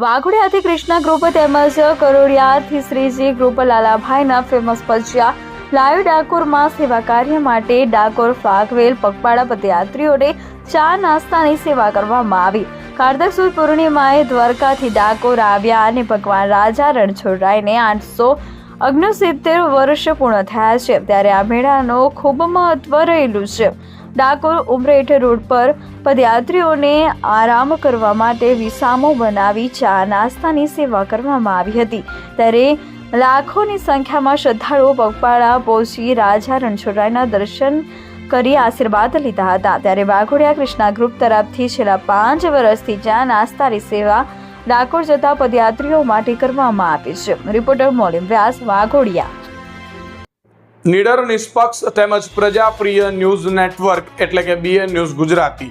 વાઘોડિયાથી Krishna group તેમજ કરોડિયાથી Shriji group લાલાભાઈના ફેમસ ભજીયા. લાઈવ ડાકોરમાં સેવા કાર્ય માટે ડાકોર ફાગવેલ પગપાળા પદયાત્રીઓને ચા નાસ્તાની સેવા કરવામાં આવી. કાર્તક સુદ પૂર્ણિમાએ દ્વારકાથી ડાકોર આવ્યા અને ભગવાન રાજા રણછોડરાયને આઠસો અગ્નસિત્તેર વર્ષ પૂર્ણ થયા છે. ત્યારે આ મેળાનો ખૂબ મહત્વ રહેલું છે. ડાકોર ઉમરેઠ રોડ પર પદયાત્રીઓને આરામ કરવા માટે વિસામો બનાવી ચા નાસ્તાની સેવા કરવામાં આવી હતી. ત્યારે લાખોની સંખ્યામાં શ્રદ્ધાળુઓ પગપાળા પહોંચી રાજા રણછોડરાયના દર્શન કરી આશીર્વાદ લીધા હતા. ત્યારે વાઘોડિયા કૃષ્ણા ગ્રુપ તરફથી છેલ્લા પાંચ વર્ષથી ચા નાસ્તાની સેવા ડાકોર જતા પદયાત્રીઓ માટે કરવામાં આવે છે. રિપોર્ટર મોલિમ વ્યાસ, વાઘોડિયા. નિડર નિષ્પક્ષ તેમજ પ્રજાપ્રિય ન્યૂઝ નેટવર્ક એટલે કે BN news Gujarati.